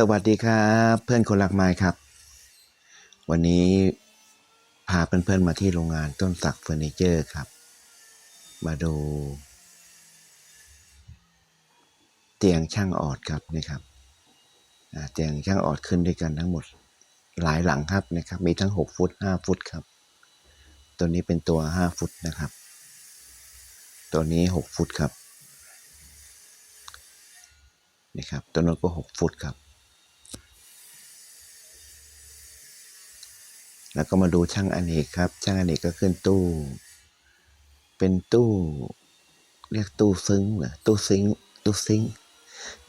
สวัสดีครับ เพื่อนคนรักไม้ครับ วันนี้พาเพื่อนๆมาที่โรงงานต้นสักเฟอร์นิเจอร์ครับ มาดู เตียงช่างออดครับนี่ครับเตียงช่างออดขึ้นด้วยกันทั้งหมดหลายหลังครับนะครับ มีทั้ง 6 ฟุต 5 ฟุตครับ ตัวนี้เป็นตัว 5 ฟุตนะครับ ตัวนี้ 6 ฟุตครับนี่ครับตัวนั้นก็ 6 ฟุตครับ แล้วก็มาดูช่างอเนกครับ ช่างอเนกก็ขึ้นตู้ เป็นตู้ เรียกตู้ซึ้งเหรอตู้ซิงตู้ซิง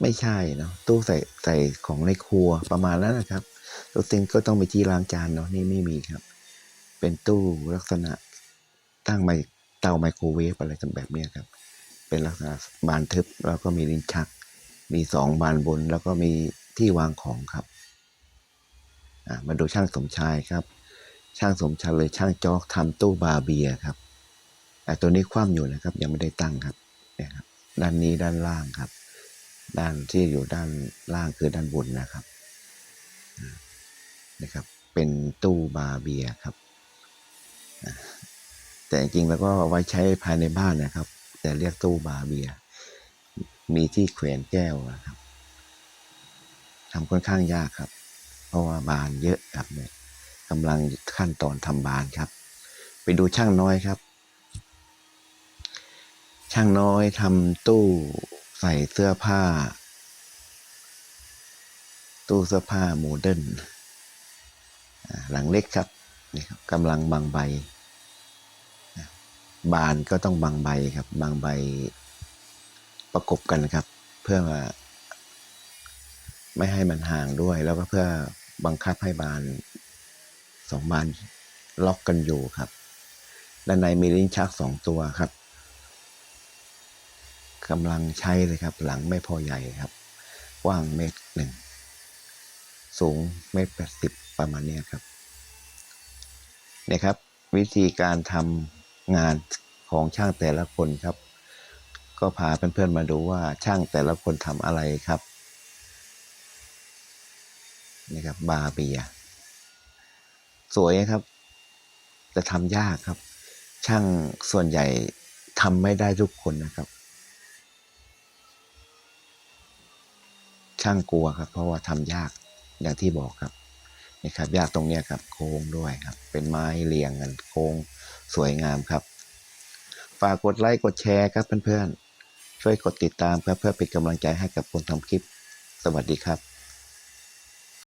ไม่ใช่เนาะตู้ใส่ใส่ของในครัวประมาณนั้นนะครับตู้ซิงก็ต้องไปที่ล้างจานเนาะนี่ไม่มีครับ เป็นตู้ลักษณะตั้งไมเตาไมโครเวฟอะไรกันแบบเนี้ยครับ เป็นลักษณะบานทึบแล้วก็มีลิ้นชัก มีสองบานบน แล้วก็มีที่วางของครับมาดูช่างสมชายครับ ช่างสมชายเลยช่างจอกทำตู้บาเบียครับแต่ตัวนี้คว่ำอยู่นะครับ ยังไม่ได้ตั้งครับเนี่ยครับ ด้านนี้ด้านล่างครับ ด้านที่อยู่ด้านล่างคือด้านบนนะครับนะครับ เป็นตู้บาเบียครับแต่จริงๆแล้วก็เอาไว้ใช้ภายในบ้านนะครับ แต่เรียกตู้บาเบีย มีที่แขวนแก้วนะครับทำค่อนข้างยากครับ เพราะว่าบานเยอะครับเนี่ย กำลังขั้นตอนทำบานครับ ไปดูช่างน้อยครับ ช่างน้อยทำตู้ใส่เสื้อผ้า ตู้เสื้อผ้าโมเดิร์นหลังเล็กครับนี่ครับกำลังบางใบบานก็ต้องบางใบครับบางใบประกบกันครับ เพื่อไม่ให้มันห่างด้วย แล้วก็เพื่อบังคับให้บาน สองบานล็อกกันอยู่ครับ ด้านในมีลิ้นชักสองตัวครับกำลังใช้เลยครับ หลังไม่พอใหญ่ครับ กว้างเมตรหนึ่ง สูงเมตรแปดสิบประมาณนี้ครับเนี่ยครับ วิธีการทำงานของช่างแต่ละคนครับ ก็พาเพื่อนๆมาดูว่าช่างแต่ละคนทำอะไรครับนี่ครับบาเบียร์ สวยครับ แต่ทำยากครับ ช่างส่วนใหญ่ทำไม่ได้ทุกคนนะครับ ช่างกลัวครับ เพราะว่าทำยากอย่างที่บอกครับนี่ครับยากตรงนี้ครับ โค้งด้วยครับ เป็นไม้เรียงกันโค้งสวยงามครับ ฝากกดไลค์กดแชร์ครับเพื่อนๆช่วยกดติดตามครับเพื่อเป็นกำลังใจให้กับคนทำคลิป สวัสดีครับ